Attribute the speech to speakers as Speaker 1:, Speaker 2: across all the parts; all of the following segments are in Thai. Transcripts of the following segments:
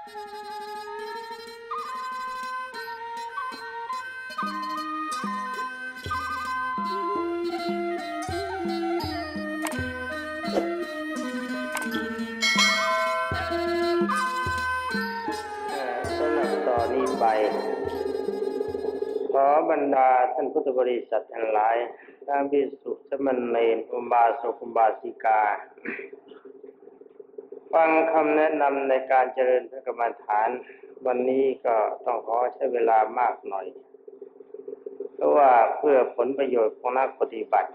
Speaker 1: สำหรับต่อนนี้ไป ขอบรรดาท่านพุทธบริษัททั้งหลายทั้งพิสุสมณเณรอุบาสกอุบาสิกา ฟังคำแนะนำในการเจริญพระกรรมฐาน วันนี้ก็ต้องขอใช้เวลามากหน่อย เพราะว่าเพื่อผลประโยชน์ของนักปฏิบัติ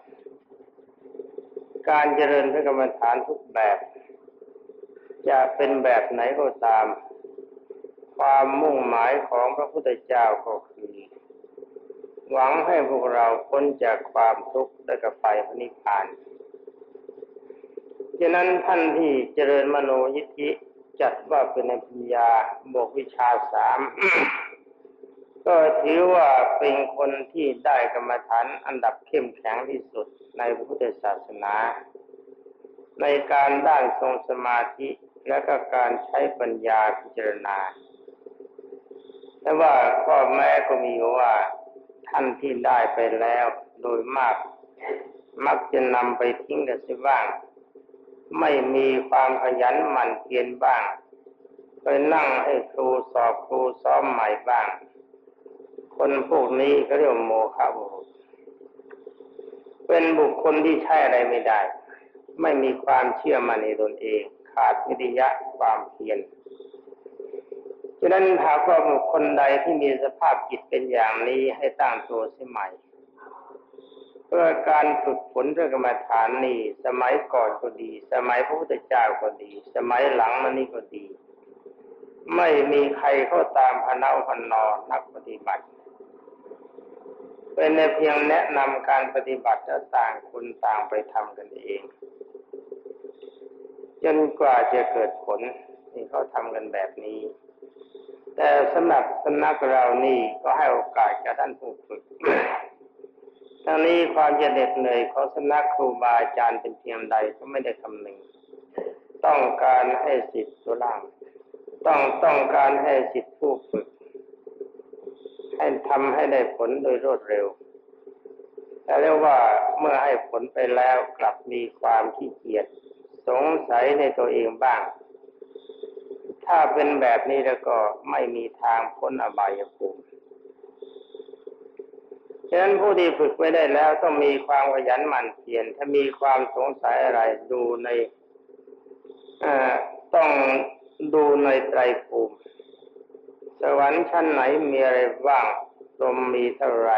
Speaker 1: การเจริญพระกรรมฐานทุกแบบ จะเป็นแบบไหนก็ตาม ความมุ่งหมายของพระพุทธเจ้าก็คือ หวังให้พวกเราพ้นจากความทุกข์และกับไฟพระนิพพาน ฉะนั้นท่านที่เจริญมโนยิทธิจัดว่าเป็นปัญญาบวกวิชาสามก็ถือว่าเป็นคนที่ได้กรรมฐานอันดับเข้มแข็งที่สุดในพุทธศาสนา ในการด้านทรงสมาธิและก็การใช้ปัญญาพิจารณาแต่ว่าข้อแม้ก็มีว่าท่านที่ได้ไปแล้วโดยมาก มักจะนำไปทิ้งกันเสียบ้าง ไม่มีความขยันหมั่นเพียรบ้างไปนั่งให้ครูสอบครูซ้อมใหม่บ้าง คนพวกนี้ก็เรียกว่าโมฆะบุรุษเป็นบุคคลที่ใช่อะไรไม่ได้ ไม่มีความเชื่อมั่นในตนเอง ขาดวิทยะความเพียรฉะนั้นหากว่าบุคคลใดที่มีสภาพจิตเป็นอย่างนี้ให้ตั้งตัวเสียใหม่ เพื่อการฝึกฝนเรื่องกรรมฐานนี่สมัยก่อนก็ดี สมัยพระพุทธเจ้าก็ดี สมัยหลังมานี่ก็ดี ไม่มีใครเข้าตามพนาพันนอนักปฏิบัติ เป็นเพียงแนะนำการปฏิบัติแล้วต่างคนต่างไปทำกันเอง จนกว่าจะเกิดผลที่เขาทำกันแบบนี้แต่สำหรับสำนักเรานี่ก็ให้โอกาสกับท่านผู้ฝึก ทั้งนี้ความจะเหน็ดเหนื่อยของสำนักครูบาอาจารย์เป็นเพียงใดก็ไม่ได้คำนึง ต้องการให้สิทธิ์ตัวล่าง ต้องต้องการให้สิทธิ์ผู้ฝึก ให้ทำให้ได้ผลโดยรวดเร็วแต่เรียกว่าเมื่อให้ผลไปแล้วกลับมีความขี้เกียจสงสัยในตัวเองบ้าง ถ้าเป็นแบบนี้แล้วก็ไม่มีทางพ้นอบายภูมิ ฉะนั้นผู้ที่ฝึกไว้ได้แล้วต้องมีความขยันหมั่นเพียรถ้ามีความสงสัยอะไรดูในต้องดูในไตรภูมิ สวรรค์ชั้นไหนมีอะไรบ้างลมมีเท่าไร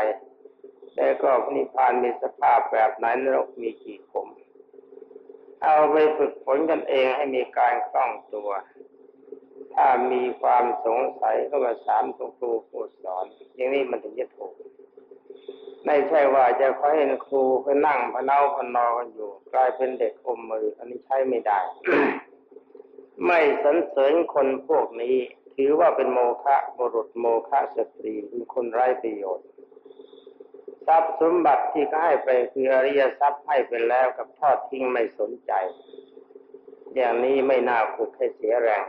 Speaker 1: แล้วก็นิพพานมีสภาพแบบไหนนรกมีกี่ขม เอาไปฝึกฝนกันเองให้มีการคล่องตัว ถ้ามีความสงสัยก็มาสามตรงครูผู้สอน อย่างนี้มันถึงจะถูก ไม่ใช่ว่าจะคอยเห็นครูไปนั่งพเนาพนอกันอยู่ กลายเป็นเด็กอมมือ อันนี้ใช้ไม่ได้ ไม่สรรเสริญคนพวกนี้ ถือว่าเป็นโมฆะบุรุษโมฆะสตรีเป็นคนไร้ประโยชน์ ทรัพย์สมบัติที่ให้ไปคืออริยทรัพย์ให้ไปแล้วกับทอดทิ้งไม่สนใจ อย่างนี้ไม่น่าฝึกให้เสียแรง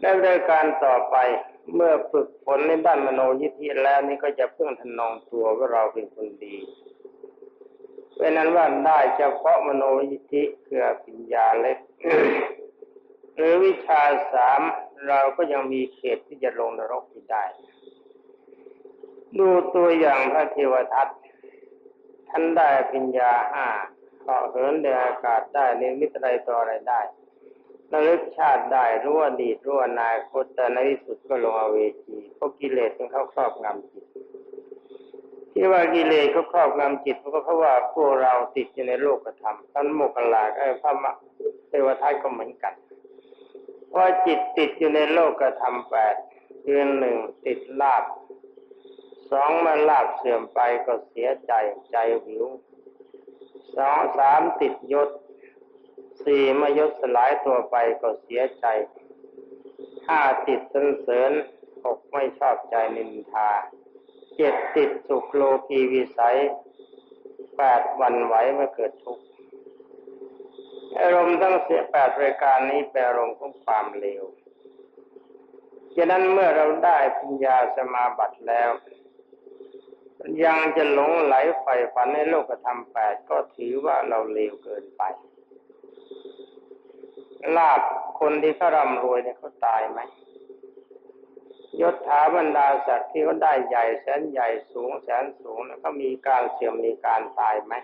Speaker 1: และโดยการต่อไป เมื่อฝึกฝนในด้านมโนยิทธิแล้วนี่ก็จะเพิ่งทนองตัวว่าเราเป็นคนดีเพราะนั้นว่าได้เฉพาะมโนยิทธิคือปัญญาเล็กหรือวิชาสามเราก็ยังมีเขตที่จะลงนรกที่ได้ ดูตัวอย่างพระเทวทัตท่านได้ปัญญาห้าเหาะเหินอากาศได้ในมิตรใดต่ออะไรได้ ระลึกชาติได้รู้อดีตรู้อนาคตแต่ในที่สุดก็ลงอเวจีเพราะกิเลสมันเข้าครอบงำจิต ที่ว่ากิเลสเขาครอบงำจิตเพราะเพราะว่าพวกเราติดอยู่ในโลกธรรมท่านโมกขลาไอ้พระมะเทวทัตก็เหมือนกันเพราะจิตติดอยู่ในโลกธรรมแปดคือนหนึ่งติดลาบสองมันลาบเสื่อมไปก็เสียใจใจหิวสองสามติดยศ สี่มายศสลายตัวไปก็เสียใจห้าติดสรรเสริญหกไม่ชอบใจนินทาเจ็ดติดสุขโลกีวิสัยแปดวันไหวเมื่อเกิดทุกข์อารมณ์ทั้งเสียแปดรายการนี้เป็นอารมณ์ของความเลวฉะนั้นเมื่อเราได้ปัญญาสมาบัติแล้ว ยังจะหลงไหลใฝ่ฝันในโลกธรรมแปดก็ถือว่าเราเลวเกินไป ลาบคนที่เขาร่ำรวยเนี่ยเขาตายไหมยศถาบรรดาศักดิ์ที่เขาได้ใหญ่แสนใหญ่สูงแสนสูงแล้วก็มีการเสื่อมมีการตายไหม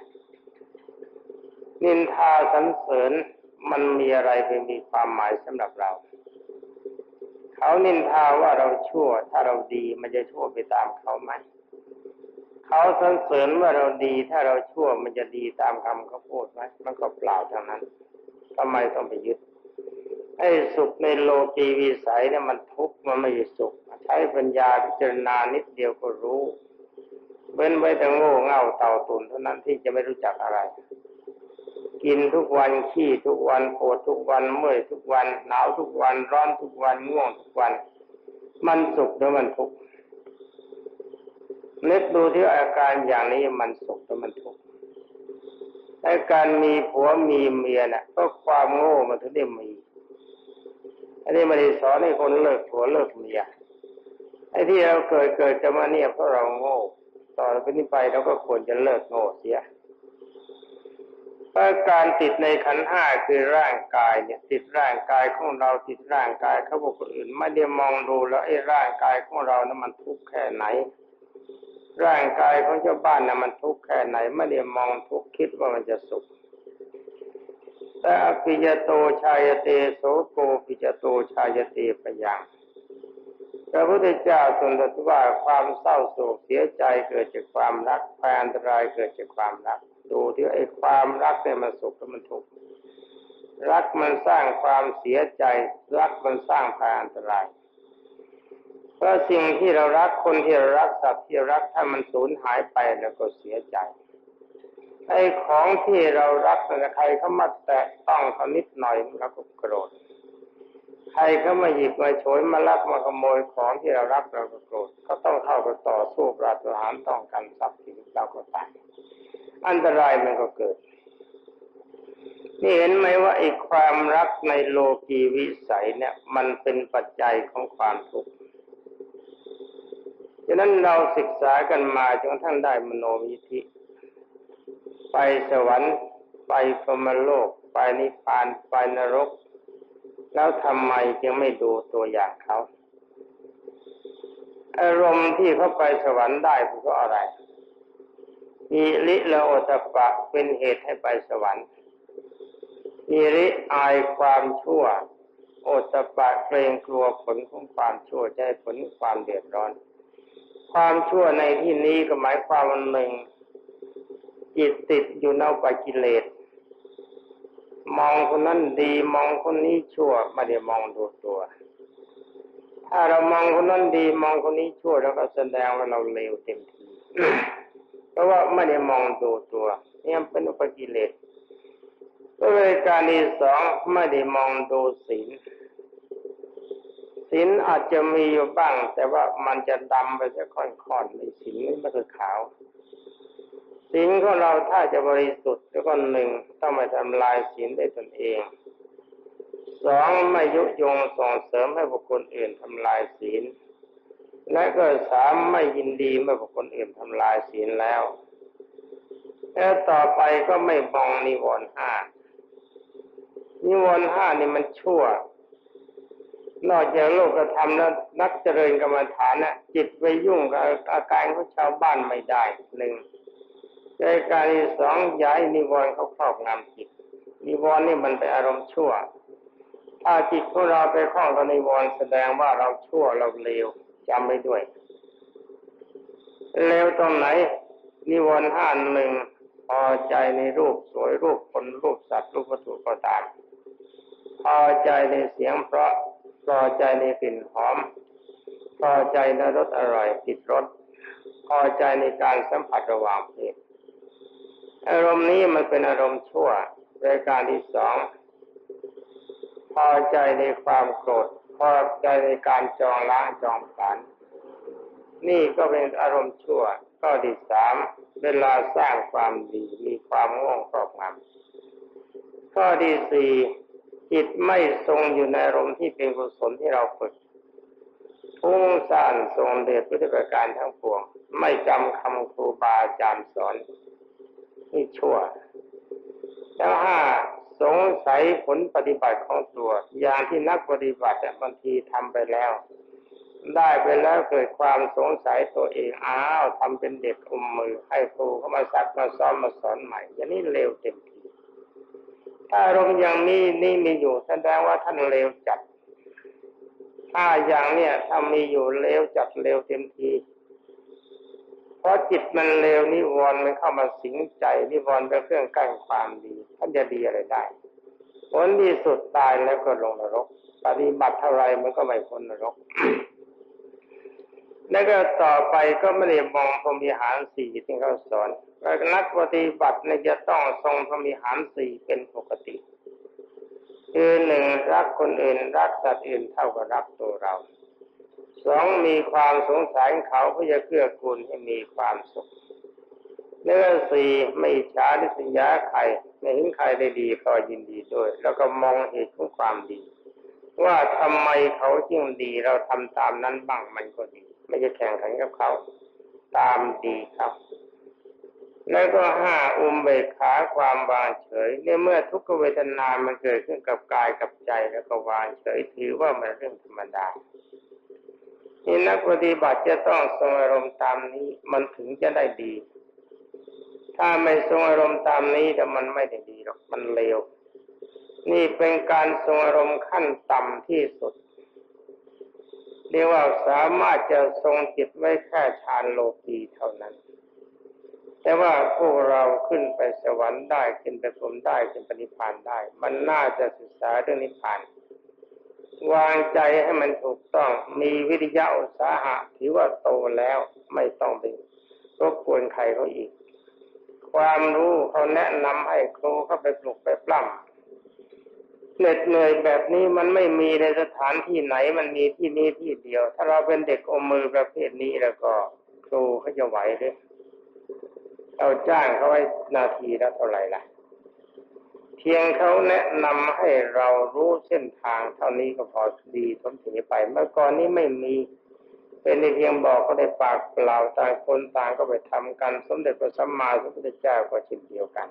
Speaker 1: นินทาสรรเสริญมันมีอะไรเป็นมีความหมายสำหรับเรา เขานินทาว่าเราชั่ว ถ้าเราดีมันจะชั่วไปตามเขาไหมเขาสรรเสริญว่าเราดี ถ้าเราชั่วมันจะดีตามคำเขาพูดไหมมันก็เปล่าทั้งนั้นทำไมต้องไปยึด ไอ้สุขในโลกีวิสัยเนี่ยมันทุกข์มันไม่สุข ใช้ปัญญาพิจารณานิดเดียวก็รู้เว้นไว้แต่โง่เง่าเต่าตุนเท่านั้นที่จะไม่รู้จักอะไร กินทุกวันขี้ทุกวันปวดทุกวันเมื่อยทุกวันหนาวทุกวันร้อนทุกวันง่วงทุกวัน มันสุขหรือมันทุกข์นึกดูที่อาการอย่างนี้มันสุขหรือมันทุกข์อ้การมีผัวมีเมียน่ะก็ความโง่มันถึงได้มี อันนี้ไม่ได้สอนให้คนเลิกผัวเลิกเมียไอ้ที่เราเกิดเกิดจะมาเนี่ยเพราะเราโง่ ต่อไปนี้ไปเราก็ควรจะเลิกโง่เสียาการติดในขันห้าคือร่างกายเนี่ย ติดร่างกายของเราติดร่างกายเขาบอกคนอื่นไม่ได้มองดูแล้วไอ้ร่างกายของเรานั้นมันทุกข์แค่ไหน ร่างกายของเจ้าบ้านนั้นมันทุกข์แค่ไหนไม่ได้มองทุกข์คิดว่ามันจะสุข ต่อภิยโตชายเตโสโกปิจโตชายเตปยังพระพุทธเจ้าทรงตรัสว่าความเศร้าโศกเสียใจเกิดจากความรักภัยอันตรายเกิดจากความรัก ดูที่ไอ้ความรักเนี่ยมันสุขหรือมันทุกข์รักมันสร้างความเสียใจ รักมันสร้างภัยอันตรายเพราะสิ่งที่เรารักคนที่เรารักสัตว์ที่เรารักถ้ามันสูญหายไปแล้วก็เสียใจ ไอ้ของที่เรารักนะใครเขามาแตะต้องเขานิดหน่อยเราก็โกรธใครเขามาหยิบมาโฉยมาลักมาขโมยของที่เรารักเราก็โกรธเขาต้องเข้าไปต่อสู้ปราศหารต้องการทรัพย์สินเราก็ตายอันตรายมันก็เกิด นี่เห็นไหมว่าไอ้ความรักในโลกีวิสัยเนี่ย มันเป็นปัจจัยของความทุกข์ฉะนั้นเราศึกษากันมาจนทั้งได้มโนวิธิ ไปสวรรค์ไปพรมโลก ไปนิพพานไปนรก แล้วทำไมจึงไม่ดูตัวอย่างเขาอารมณ์ที่เขาไปสวรรค์ได้เพราะอะไรมีลิละโอตปะเป็นเหตุให้ไปสวรรค์มีริอายความชั่ว โอตปะเกรงกลัวผลของความชั่วใจผลความเดือดร้อน ความชั่วในที่นี้ก็หมายความว่าหนึ่ง จิตติดอยู่ในปกิเลส มองคนนั้นดีมองคนนี้ชั่วไม่ได้มองดูตัว ถ้าเรามองคนนั้นดีมองคนนี้ชั่วแล้วก็แสดงว่าเราเลวเต็มทีเพราะว่าไม่ได้มองดูตัวนี่เป็นอุปกิเลสก็เลยการที่สองไม่ได้มองดูศีลศีลอาจจะมีอยู่บ้าง แต่ว่ามันจะดำไปจะค่อนๆในศีลไม่คือขาว ศีลของเราถ้าจะบริสุทธิ์แล้วก็หนึ่งต้องไม่ทำลายศีลได้ตนเองสองไม่ยุยงส่งเสริมให้บุคคลอื่นทำลายศีล และก็สามไม่ยินดีเมื่อบุคคลอื่นทำลายศีลแล้วแล้วต่อไปก็ไม่มองนิวรณ์ห้านิวรณ์ห้านี่มันชั่ว นอกจากโลกธรรมแล้วนักเจริญกรรมฐานน่ะจิตไปยุ่งกับอาการของชาวบ้านไม่ได้หนึ่ง ในการที่สองย้ายนิวรณ์เขาครอบงำจิตนิวรณ์นี่มันเป็นอารมณ์ชั่ว ถ้าจิตของเราไปคล้องกับนิวรณ์แสดงว่าเราชั่วเราเลวจำไว้ด้วยเลวตรงไหน นิวรณ์ห้าหนึ่งพอใจในรูปสวยรูปคนรูปสัตว์รูปวัตถุก็ตามพอใจในเสียงเพราะพอใจในกลิ่นหอมพอใจในรสอร่อยติดรสพอใจในการสัมผัสระหว่างเพศ อารมณ์นี้มันเป็นอารมณ์ชั่วรายการที่สองพอใจในความโกรธพอใจในการจองล้างจองผลานนี่ก็เป็นอารมณ์ชั่วข้อที่สามเวลาสร้างความดีมีความง่วงครอบงำข้อที่สี่จิตไม่ทรงอยู่ในอารมณ์ที่เป็นกุศลที่เราฝึกพุ่งซ่านทรงเดชพุทธประการทั้งปวง ไม่จำคำครูบาอาจารย์สอน ที่ชั่ว แล้วห้าสงสัยผลปฏิบัติของตัว อย่างที่นักปฏิบัติบางทีทำไปแล้ว ได้ไปแล้วเกิดความสงสัยตัวเองอ้าวทำเป็นเด็กอมมือ ให้ครูเข้ามาซักมาซ้อมมาสอนใหม่ อย่างนี้เร็วเต็มทีถ้าอารมณ์อย่างนี้นี่มีอยู่แสดงว่าท่านเร็วจัดถ้าอย่างเนี้ยถ้ามีอยู่เร็วจัดเร็วเต็มที พราะจิตมันเร็วนิวรณ์มันเข้ามาสิงใจนิวรณ์เป็นเครื่องกั้นความดีท่านจะดีอะไรได้ผลที่สุดตายแล้วก็ลงนรก ปฏิบัติเท่าไรมันก็ไม่พ้นนรกแล้วก็ต่อไปก็ไม่ได้มองพรมิหารสี่ที่เขาสอนว่านักปฏิบัติเนี่ยจะต้องทรงพรมิหารสี่เป็นปกติคือหนึ่งรักคนอื่นรักสัตว์อื่นเท่ากับรักตัวเรา สองมีความสงสารเขาเพื่อจะเกื้อกูลให้มีความสุขเนื้อสี่ไม่อิจฉาริษยาใครไม่เห็นใครได้ดีก็ยินดีด้วย แล้วก็มองเหตุของความดี ว่าทำไมเขาจึงดีเราทำตามนั้นบ้างมันก็ดี ไม่จะแข่งขันกับเขาตามดีครับ แล้วก็ห้าอุมเบกขาความวางเฉยในเมื่อทุกขเวทนามันเกิดขึ้นกับกายกับใจแล้วก็วางเฉยถือว่ามันเรื่องธรรมดา นี่นักปฏิบัติจะต้องทรงอารมณ์ตามนี้มันถึงจะได้ดี ถ้าไม่ทรงอารมณ์ตามนี้แต่มันไม่ได้ดีหรอกมันเลวนี่เป็นการทรงอารมณ์ขั้นต่ำที่สุดเรียกว่าสามารถจะทรงจิตไว้แค่ฌานโลกีเท่านั้น แต่ว่าพวกเราขึ้นไปสวรรค์ได้ขึ้นไปพรมได้ขึ้นไปนิพพานได้ มันน่าจะศึกษาเรื่องนิพพาน วางใจให้มันถูกต้อง มีวิทยาอุตสาหะถือว่าโตแล้วไม่ต้องไปรบกวนใครเขาอีก ความรู้เขาแนะนำให้ครูเข้าไปปลุกไปปล้ำเหน็ดเหนื่อยแบบนี้มันไม่มีในสถานที่ไหนมันมีที่นี้ที่เดียว ถ้าเราเป็นเด็กอมมือประเภทนี้แล้วก็ ครูเขาจะไหวหรือเราจ้างเขาไว้นาทีละเท่าไหร่ล่ะ เพียงเขาแนะนำให้เรารู้เส้นทางเท่านี้ก็พอดีทนถีไป เมื่อก่อนนี้ไม่มีเป็นในเพียงบอกก็ได้ปากเปล่าต่างคนต่างก็ไปทำกัน สมเด็จพระสัมมาสัมพุทธเจ้าก็เช่นเดียวกัน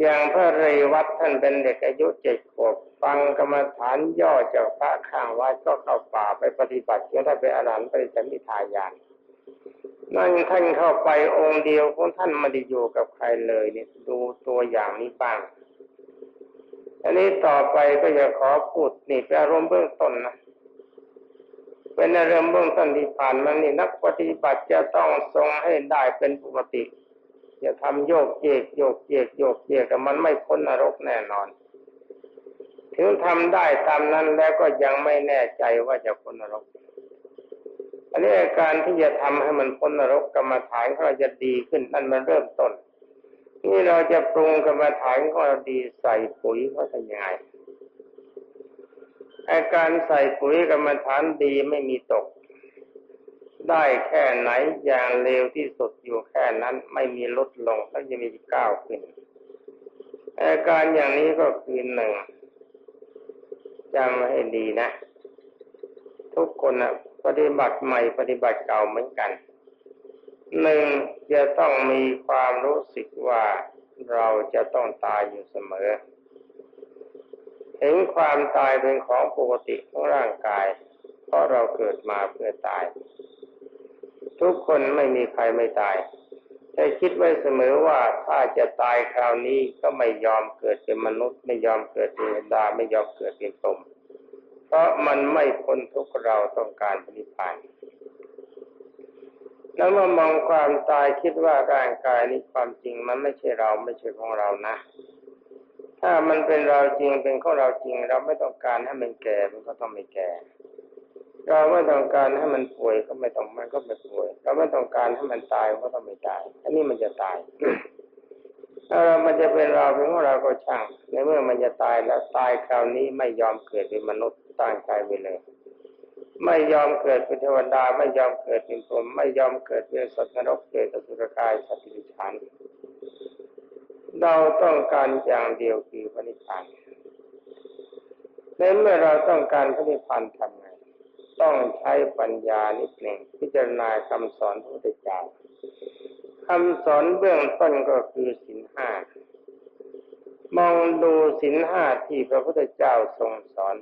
Speaker 1: อย่างพระเรวัตท่านเป็นเด็กอายุเจ็ดขวบฟังกรรมฐานย่อจากพระข้างวัดก็เข้าป่าไปปฏิบัติจนได้เป็นอรหันต์ปริสัมมิทายาน นั่นท่านเข้าไปองค์เดียวของท่านไม่ได้อยู่กับใครเลยเนี่ย ดูตัวอย่างนี้บ้าง อันนี้ต่อไปก็จะขอพูดนี่เป็นอารมณ์เบื้องต้นนะเป็นอารมณ์เบื้องต้นที่ผ่านมานี่นักปฏิบัติจะต้องทรงให้ได้เป็นปกติจะทำโยกเยกโยกเยกโยกเยกแต่มันไม่พ้นนรกแน่นอน ถึงทำได้ตามนั้นแล้วก็ยังไม่แน่ใจว่าจะพ้นนรก อันนี้การที่จะทำให้มันพ้นนรกกรรมฐานของเราจะดีขึ้นนั่นมันเริ่มต้น นี่เราจะปรุงกรรมฐานของเราดีใส่ปุ๋ยเขาทำยังไงอาการใส่ปุ๋ยกรรมฐานดีไม่มีตก ได้แค่ไหนอย่างเร็วที่สุดอยู่แค่นั้นไม่มีลดลงแล้วจะมีก้าวขึ้นอาการอย่างนี้ก็คือหนึ่งจำให้ดีนะ ทุกคนนะปฏิบัติใหม่ปฏิบัติเก่าเหมือนกันหนึ่งจะต้องมีความรู้สึกว่าเราจะต้องตายอยู่เสมอ เห็นความตายเป็นของปกติของร่างกาย เพราะเราเกิดมาเพื่อตาย ทุกคนไม่มีใครไม่ตายแต่คิดไว้เสมอว่าถ้าจะตายคราวนี้ก็ไม่ยอมเกิดเป็นมนุษย์ ไม่ยอมเกิดเป็นดาไม่ยอมเกิดเป็นพรหม เพราะมันไม่พ้นทุกเราต้องการปฏิพานแล้วเมื่อมองความตายคิดว่าร่างกายนี้ความจริงมันไม่ใช่เราไม่ใช่ของเรานะ ถ้ามันเป็นเราจริงเป็นของเราจริง เราไม่ต้องการให้มันแก่มันก็ต้องไม่แก่ เราไม่ต้องการให้มันป่วยก็ไม่ต้องมันก็ไม่ป่วย เราไม่ต้องการให้มันตายก็ต้องไม่ตาย อันนี้มันจะตายถ้าเรามันจะเป็นเราเป็นของเราก็ช่างในเมื่อมันจะตายแล้วตายคราวนี้ไม่ยอมเกิดเป็นมนุษย์ ตั้งใจไปเลย ไม่ยอมเกิดเป็นเทวดา ไม่ยอมเกิดเป็นพรหมไม่ยอมเกิดเป็นสัตว์นรกเกิดอสุรกายสัตว์ดิฉันเราต้องการอย่างเดียวคือพระนิพพานในเมื่อเราต้องการพระนิพพานทำไง ต้องใช้ปัญญานิดหนึ่งพิจารณาคำสอนพระพุทธเจ้าคำสอนเบื้องต้นก็คือสินห้ามองดูสินห้าที่พระพุทธเจ้าทรงสอน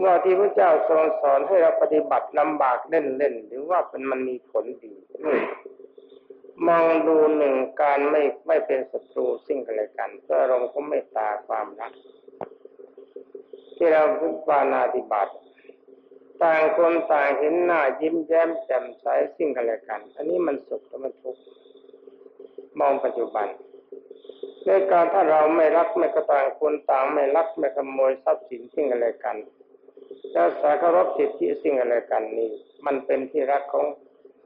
Speaker 1: ว่าที่พระเจ้าทรงสอนให้เราปฏิบัติลำบากเล่นๆหรือว่าเป็นมันมีผลดีมองดูหนึ่งการไม่ไม่เป็นศัตรูสิ่งกันและกันเพื่ออารมณ์ของเมตตาความรัก ที่เราพุทธานาธิบัติ ต่างคนต่างเห็นหน้ายิ้มแย้มแจ่มใสสิ่งกันและกัน อันนี้มันสุขและมันทุกข์มองปัจจุบันในการถ้าเราไม่รักไม่กระต่างคนต่างไม่รักไม่ขโมยทรัพย์สินสิ่งอะไรกัน จะสาเคารพสิทธิสิ่งอะไรกันนี่มันเป็นที่รักของ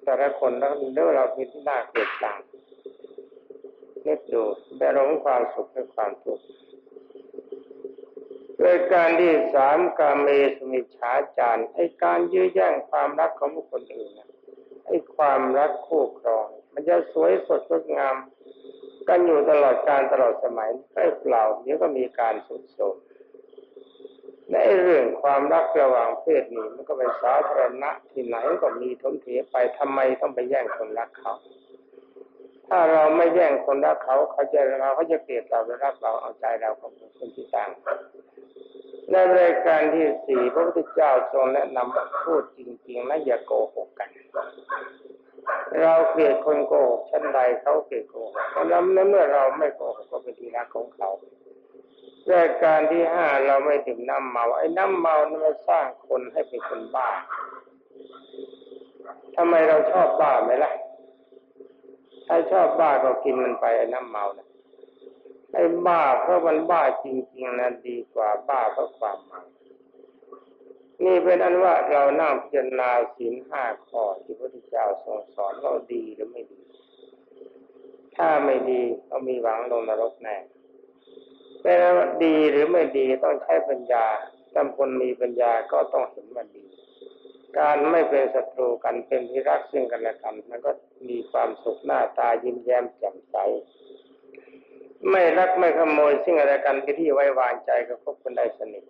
Speaker 1: แต่ละคนแล้วเรื่องเราเป็นที่น่าเกลียดชังนึกดูแต่รมความสุขและความทุกข์โดยการที่สามกาเมสุมิชาจารไอการยื้อแย่งความรักของบุคคลอื่นไอความรักคู่ครอง มันจะสวยสดงดงาม กันอยู่ตลอดการตลอดสมัยไม่เปล่าเดี๋ยวก็มีการสุดโทม ในเรื่องความรักระหว่างเพศนี้มันก็เป็นสาธารณะที่ไหนก็มีทนเทไปทำไมต้องไปแย่งคนรักเขา ถ้าเราไม่แย่งคนรักเขาเขาจะเราเขาจะเกลียดเราและรักเราเอาใจเราของคนที่ต่างในรายการที่สี่พระพุทธเจ้าทรงแนะนำพูดจริงๆนะอย่าโกหกกัน เราเกลียดคนโกหกชั้นใดเขาเกลียดโกหกแล้วเมื่อเราไม่โกหกก็เป็นที่รักของเขา รายการที่ห้าเราไม่ดื่มน้ำเมา ไอ้น้ำเมานี่มันสร้างคนให้เป็นคนบ้าทำไมเราชอบบ้าไหมล่ะถ้าชอบบ้าก็กินมันไปไอ้น้ำเมานะไอ้บ้าเพราะมันบ้าจริงๆนะดีกว่าบ้าเพราะความเมานี่เป็นอันว่าเรานั่งพิจารณาศีลห้าข้อที่พระพุทธเจ้าทรงสอนว่าดีหรือไม่ดี ถ้าไม่ดีก็มีหวังลงนรกแน่ เป็นดีหรือไม่ดีต้องใช้ปัญญาจำคนมีปัญญาก็ต้องเห็นมันดี การไม่เป็นศัตรูกันเป็นที่รักซึ่งกันและกันมันก็มีความสุขหน้าตายิ้มแย้มแจ่มใส ไม่รักไม่ขโมยซึ่งอะไรกันเป็นที่ไว้วางใจก็พบกันได้สนิท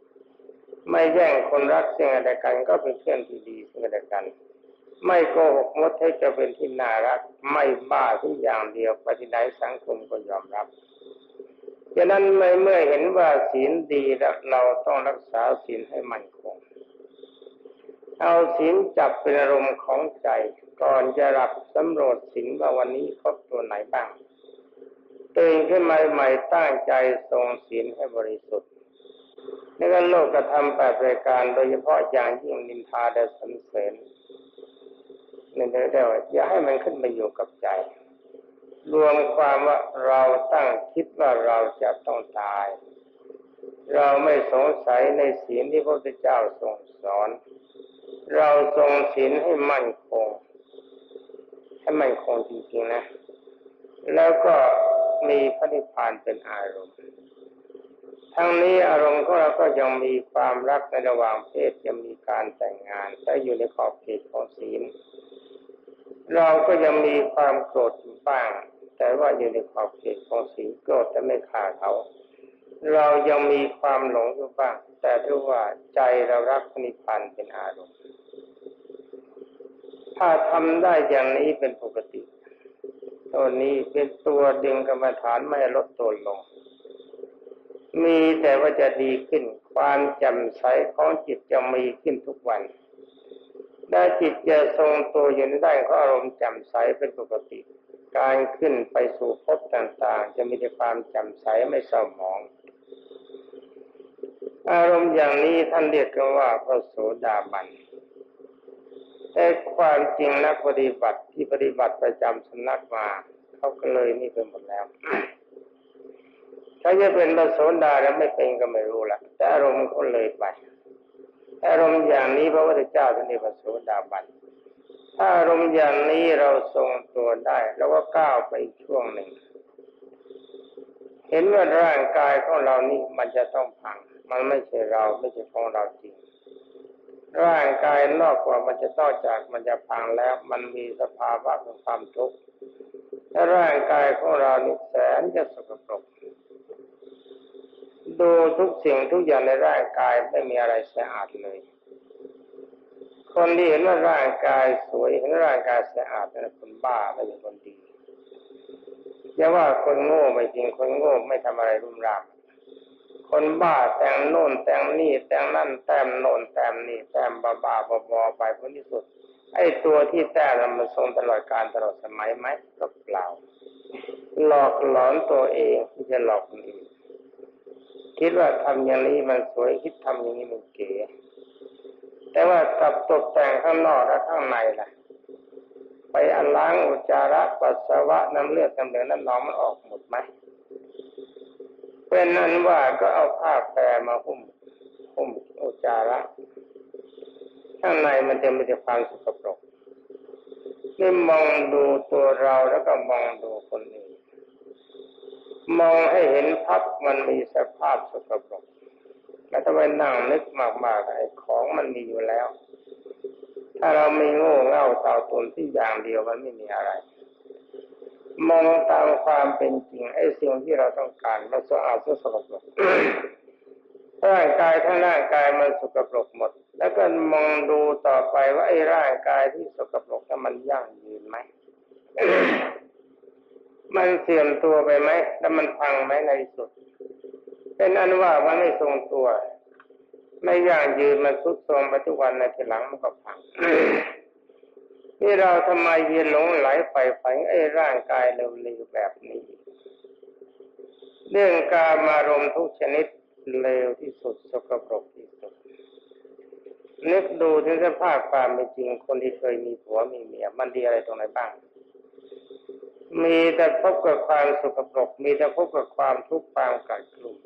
Speaker 1: ไม่แย่งคนรักซึ่งอะไรกันก็เป็นเพื่อนที่ดีซึ่งอะไรกัน ไม่โกหกมดให้จะเป็นที่น่ารัก ไม่บ้าที่อย่างเดียวปฏิไหนสังคมก็ยอมรับ ฉะนั้นเมื่อเห็นว่าศีลดีแล้วเราต้องรักษาศีลให้มั่นคง เอาศีลจับเป็นอารมณ์ของใจ ก่อนจะหลับสำรวจศีลว่าวันนี้ครบตัวไหนบ้างตื่นขึ้นมาใหม่ตั้งใจทรงศีลให้บริสุทธิ์ในการโลกกระทำแปดรายการโดยเฉพาะอย่างยิ่งนินทาและสรรเสริญนี่เรียกว่าอย่าให้มันขึ้นไปอยู่กับใจ รวมความว่าเราตั้งคิดว่าเราจะต้องตาย เราไม่สงสัยในศีลที่พระพุทธเจ้าทรงสอน เราทรงศีลให้มั่นคง ให้มั่นคงจริงๆนะ แล้วก็มีพระนิพพานเป็นอารมณ์ ทั้งนี้อารมณ์ของเราก็ยังมีความรักในระหว่างเพศยังมีการแต่งงานแต่อยู่ในขอบเขตของศีลเราก็ยังมีความโกรธบ้าง แต่ว่าอยู่ในขอบเขตของสีโกรธจะไม่ขาดเขา เรายังมีความหลงอยู่บ้าง แต่ถ้าว่าใจเรารักนิพพานเป็นอารมณ์ ถ้าทำได้อย่างนี้เป็นปกติ ตัวนี้เป็นตัวดึงกรรมฐานไม่ลดตัวลง มีแต่ว่าจะดีขึ้น ความจำใสของจิตจะมีขึ้นทุกวันได้จิตจะทรงตัวอยู่ในได้ก็อารมณ์จำใสเป็นปกติ การขึ้นไปสู่ภพต่างๆ จะมีแต่ความจำใสไม่เศร้าหมอง อารมณ์อย่างนี้ท่านเรียกกันว่าพระโสดาบันแต่ความจริงนักปฏิบัติที่ปฏิบัติประจำสำนักมาเขาก็เลยนี่เป็นหมดแล้วถ้าจะเป็นพระโสดาแล้วไม่เป็นก็ไม่รู้ละแต่อารมณ์ก็เลยไปอารมณ์อย่างนี้พระพุทธเจ้าท่านเรียกพระโสดาบัน ถ้าอารมณ์อย่างนี้เราทรงตัวได้แล้วก็ก้าวไปช่วงหนึ่ง เห็นว่าร่างกายของเรานี่มันจะต้องพัง มันไม่ใช่เราไม่ใช่ของเราจริง ร่างกายนอกกว่ามันจะต้องจากมันจะพังแล้ว มันมีสภาวะของความทุกข์ถ้าร่างกายของเรานี่แสนจะสกปรกดูทุกสิ่งทุกอย่างในร่างกายไม่มีอะไรสะอาดเลย คนที่เห็นว่าร่างกายสวยเห็นร่างกายสะอาดเป็นคนบ้าไม่ใช่คนดีอย่าว่าคนโง่ไม่จริงคนโง่ไม่ทำอะไรรุ่มรามคนบ้าแต่งโน่นแต่งนี่แต่งนั่นแต้มโน่นแต้มนี่แต้มบ้าบ้าบอบอไปผลที่สุด ไอ้ตัวที่แต้มมันทรงตลอดการตลอดสมัยไหมก็เปล่า หลอกหลอนตัวเองที่จะหลอกคนอื่นคิดว่าทำอย่างนี้มันสวยคิดทำอย่างนี้มันเก๋ แต่ว่ากับตกแต่งข้างนอกและข้างในล่ะ ไปอันล้างอุจจาระปัสสาวะน้ำเลือดน้ำเหลืองน้ำหนองมันออกหมดไหมเป็นนั้นว่าก็เอาผ้าแปรมาหุ้มหุ้มอุจจาระข้างในมันจะมีแต่ความสกปรกนี่มองดูตัวเราแล้วก็มองดูคนอื่นมองให้เห็นพับมันมีสภาพสกปรก แล้วถ้าไปนั่งนึกมากๆไอ้ของมันมีอยู่แล้ว ถ้าเราไม่โง่เง่าเต่าตุนที่อย่างเดียวมันไม่มีอะไร มองตามความเป็นจริงไอ้สิ่งที่เราต้องการมันสะอาดสกปรกร่างกายทั้งร่างกายมันสกปรกหมด แล้วก็มองดูต่อไปว่าไอ้ร่างกายที่สกปรกนั้นมันยั่งยืนไหมมันเสื่อมตัวไปไหม แล้วมันพังไหมในสุด เป็นอันว่ามันไม่ทรงตัว ไม่ยั่งยืนมันทุดโทรมไปทุกวันในทีหลังมันก็พังนี่เราทำไมยืนหลงไหลใฝ่ฝันไอ้ร่างกายเร็วๆแบบนี้ เรื่องการมารมทุกชนิดเลวที่สุดสกปรกที่สุดนึกดูถึงสภาพความเป็นจริงคนที่เคยมีผัวมีเมียมันดีอะไรตรงไหนบ้าง มีแต่พบกับความสกปรก มีแต่พบกับความทุกข์ความกัดกลุ่ม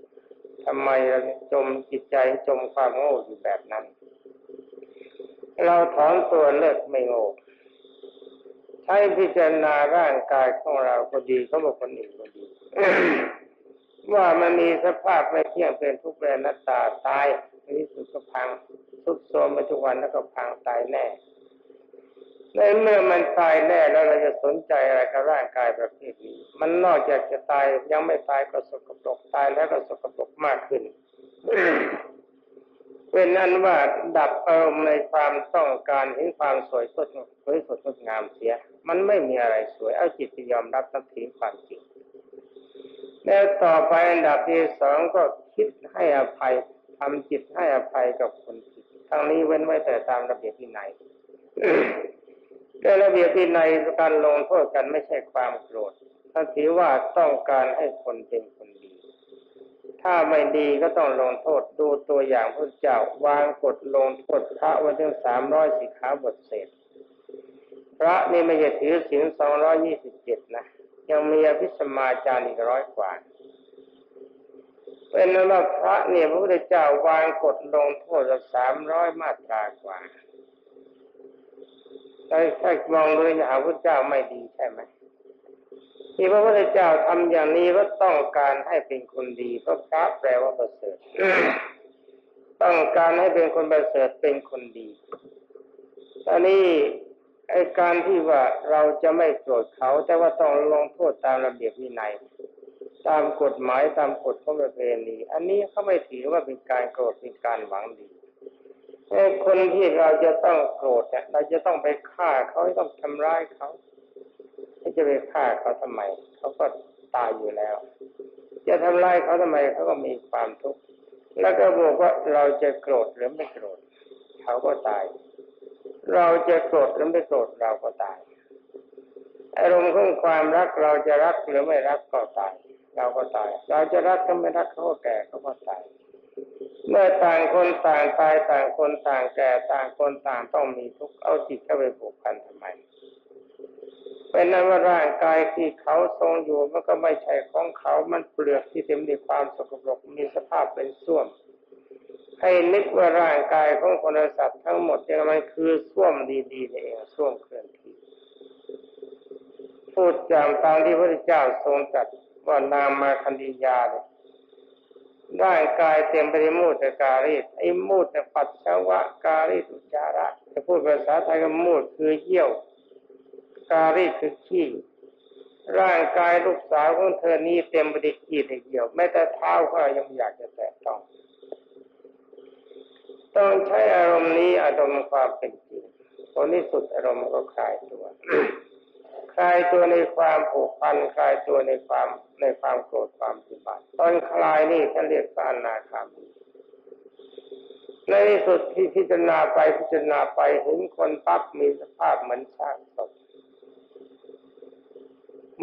Speaker 1: ทำไมเราจมจิตใจจมความโง่อยู่แบบนั้น เราถอนตัวเลิกไม่โง่ใช้พิจารณาร่างกายของเราก็ดีเขาบอกคนอื่นก็ดีว่ามันมีสภาพไม่เที่ยงเป็นทุกข์เป็นนัตตาตายในที่สุดก็พังทุกโทมไปทุกวันแล้วก็พังตายแน่ ในเมื่อมันตายแน่แล้วเราจะสนใจอะไรกับร่างกายประเภทนี้ มันนอกจากจะตายยังไม่ตายก็สกปรกตายแล้วก็สกปรกมากขึ้น เป็นนั้นว่าดับอารมณ์ในความต้องการเห็นความสวยสดสวยสดงดงามเสีย มันไม่มีอะไรสวยเอาจิตไปยอมรับนับถือความจริงแล้วต่อไปอันดับที่สองก็คิดให้อภัยทำจิตให้อภัยกับคนผิดทั้งนี้เว้นไว้แต่ตามระเบียบที่ไหน แต่ระเบียบที่ในการลงโทษกันไม่ใช่ความโกรธถ้าถือว่าต้องการให้คนเป็นคนดี ถ้าไม่ดีก็ต้องลงโทษดูตัวอย่างพระเจ้าวางกฎลงโทษพระไว้ถึงสามร้อยสิขาบทเศษ พระนี่ไม่ใช่ถือศีลสองร้อยี่สิบเจ็ดนะ ยังมีอภิสมาจารย์อีกร้อยกว่าเป็นนั้วพระเนี่ยพระพุทธเจ้าวางกฎลงโทษสามร้อยมาตรากว่า ถ้าถ้ามองดูจะหาพระเจ้าไม่ดีใช่ไหมที่พระพุทธเจ้าทำอย่างนี้ว่าต้องการให้เป็นคนดีเพราะพระแปลว่าประเสริฐต้องการให้เป็นคนประเสริฐเป็นคนดีตอนนี้ไอ้การที่ว่าเราจะไม่โกรธเขา แต่ว่าต้องลงโทษตามระเบียบวินัยตามกฎหมายตามกฎของประเพณีอันนี้เขาไม่ถือว่าเป็นการโกรธเป็นการหวังดี ไอ้คนที่เราจะต้องโกรธเนี่ยเราจะต้องไปฆ่าเขาต้องทำร้ายเขาไม่จะไปฆ่าเขาทำไม เขาก็ตายอยู่แล้ว จะทำร้ายเขาทำไมเขาก็มีความทุกข์แล้วก็บอกว่าเราจะโกรธหรือไม่โกรธเขาก็ตาย เราจะโกรธหรือไม่โกรธเราก็ตายอารมณ์ของความรักเราจะรักหรือไม่รักก็ตาย เราก็ตาย เราจะรักก็ไม่รักเขาก็แก่เขาก็ตาย เมื่อต่างคนต่างตายต่างคนต่างแก่ต่างคนต่างต้องมีทุกข์เอาจิตเข้าไปผูกพันทำไมเป็นนั้นว่าร่างกายที่เขาทรงอยู่มันก็ไม่ใช่ของเขามันเปลือกที่เต็มด้วยความสกปรกมีสภาพเป็นส้วม ให้นึกว่าร่างกายของคนสัตว์ทั้งหมดเนี่ยมันคือส้วมดีๆนี่เองส้วมเคลื่อนที่พูดจามตามที่พระเจ้าทรงตรัสว่านามมาคันธียาเนี่ย ร่างกายเต็มไปด้วยมูตการีดไอ้มูตปัสสาวะการีตุจาระจะพูดภาษาไทยก็มูดคือเยี่ยว การีดคือขี้ร่างกายลูกสาวของเธอนี้เต็มไปด้วยกีดเหี่ยวแม้แต่เท้าก็ยังอยากจะแตะต้อง ต้องใช้อารมณ์นี้อารมณ์ความเป็นจริงผลที่สุดอารมณ์ก็คลายตัว ลายตัวในความผูกพันคลายตัวในความในความโกรธความปฏิบัติตอนคลายนี่ท่านเรียกว่าอนาคามีในที่สุดที่พิจารณาไปพิจารณาไปเห็นคนปั๊บมีสภาพเหมือนซากศพ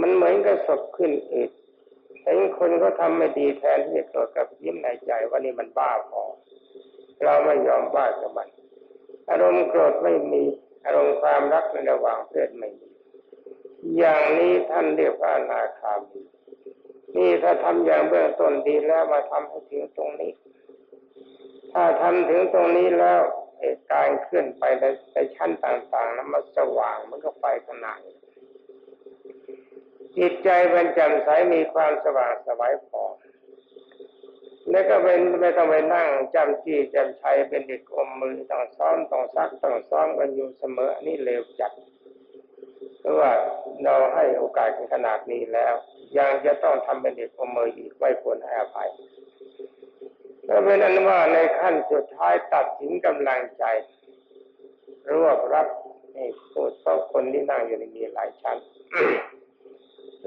Speaker 1: มันเหมือนกับศพขึ้นอืดเห็นคนเขาทำไม่ดีแทนที่จะโกรธกับยิ้มในใจว่านี่มันบ้าพอเราไม่ยอมบ้ากับมัน อารมณ์โกรธไม่มี อารมณ์ความรักในระหว่างเพื่อนไม่มี อย่างนี้ท่านเรียกว่านาคามีนี่ถ้าทำอย่างเบื้องต้นดีแล้วมาทำให้ถึงตรงนี้ ถ้าทำถึงตรงนี้แล้วไอ้การเคลื่อนไปในในชั้นต่างๆนั้นมันสว่างมันก็ไฟขนาดจิตใจเป็นแจ่มใสมีความสว่างสวายพอแล้วก็เป็นไม่ต้องไปนั่งจำจี้จำชัยเป็นเด็กอมมือต้องซ้อมต้องซักต้องซ้อมกันอยู่เสมออันนี้เร็วจัด ราะว่าเราให้โอกาสกันขนาดนี้แล้ว ยังจะต้องทำเป็นเด็กอมเมืออีกไม่ควรให้อภัยก็เป็นอันว่าในขั้นสุดท้ายตัดสินกำลังใจ รวบรับนี่พูดเพราะคนที่นั่งอยู่ในมีหลายชั้น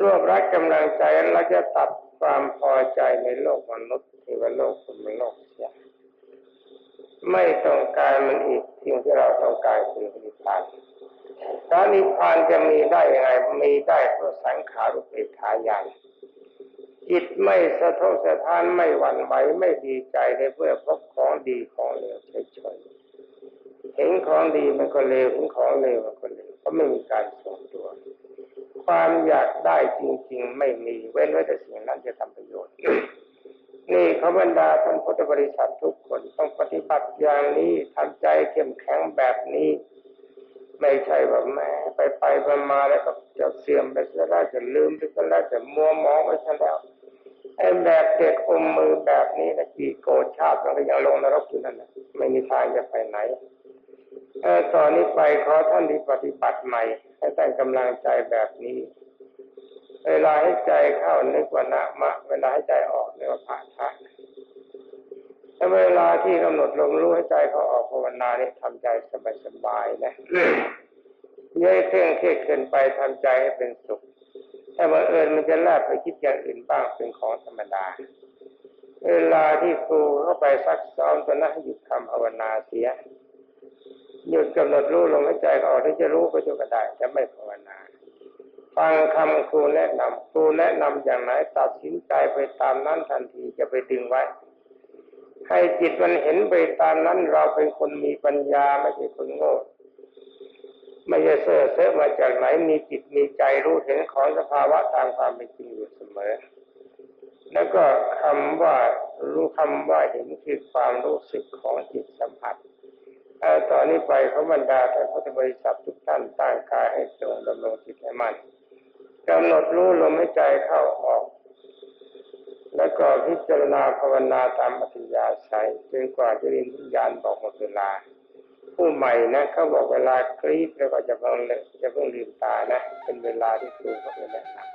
Speaker 1: รวบรัดกำลังใจเราจะตัดความพอใจในโลกมนุษย์ที่ว่าโลกคนเป็นโลกเสีย ไม่ต้องการมันอีกสิ่งที่เราต้องการคือนิพพานพระนิพพานจะมีได้ยังไงมีได้เพราะสังขารุปเปกขาญาณจิตไม่สะทกสะท้านไม่หวั่นไหวไม่ดีใจในเพื่อพบของดีของเลวเฉยๆเห็นของดีมันก็เลวเห็นของเลวมันก็เลวก็ไม่มีการทรงตัว ความอยากได้จริง ๆ ไม่มีเว้นไว้แต่สิ่งนั้นจะทำประโยชน์ นี่ขบรรดาท่านพุทธบริษัททุกคนต้องปฏิบัติอย่างนี้ทำใจเข้มแข็งแบบนี้ ไม่ใช่ว่าแม่ไปไปมามาแล้วก็จะเสื่อมไปซะแล้วจะลืมไปซะแล้วจะมัวหมองไปซะแล้วไอ้แบบเด็กอมมือแบบนี้นะกี่โกชาติมันก็ยังลงนรกอยู่นั่นนะไม่มีทางจะไปไหนเออตอนนี้ไปขอท่านที่ปฏิบัติใหม่ ให้ตั้งกำลังใจแบบนี้ เวลาให้ใจเข้านึกว่านะมะ เวลาให้ใจออกนึกว่าผาทะถ้าเวลาที่กำหนดลงรู้ให้ใจเขาออกภาวนาเนี่ยทำใจสบายๆนะเย้ยเคร่งเครียดเกินไปทำใจให้เป็นสุข ถ้าบังเอิญมันจะแลบไปคิดอย่างอื่นบ้างเป็นของธรรมดา เวลาที่ครูเข้าไปซักซ้อมตอนนั้นให้หยุดคำภาวนาเสียหยุดกำหนดรู้ลมหายใจก็ออกที่จะรู้ก็จะก็ได้แต่ไม่ภาวนา ฟังคำครูแนะนำครูแนะนำอย่างไหนตัดสินใจไปตามนั้นทันทีจะไปดึงไว้ ให้จิตมันเห็นไปตามนั้นเราเป็นคนมีปัญญาไม่ใช่คนโง่ไม่ใช่เซ่อเซ่อมาจากไหนมีจิตมีใจรู้เห็นของสภาวะตามความเป็นจริงอยู่เสมอ แล้วก็คำว่ารู้คำว่าเห็นคือความรู้สึกของจิตสัมผัสเอ่อตอนนี้ไปเขาบรรดาท่านพุทธบริษัททุกท่านตั้งกายให้ตรงดำรงจิตให้มั่น กำหนดรู้ลมหายใจเข้าออก แล้วก็พิจารณาภาวนาตามอธิยาศัยจนกว่าจะรินวิญญาณบอกหมดเวลา ผู้ใหม่นะเขาบอกเวลากรี๊ดแล้วก็จะเพิ่งจะเพิ่งลืมตานะ เป็นเวลาที่ครูเขาแนะนำ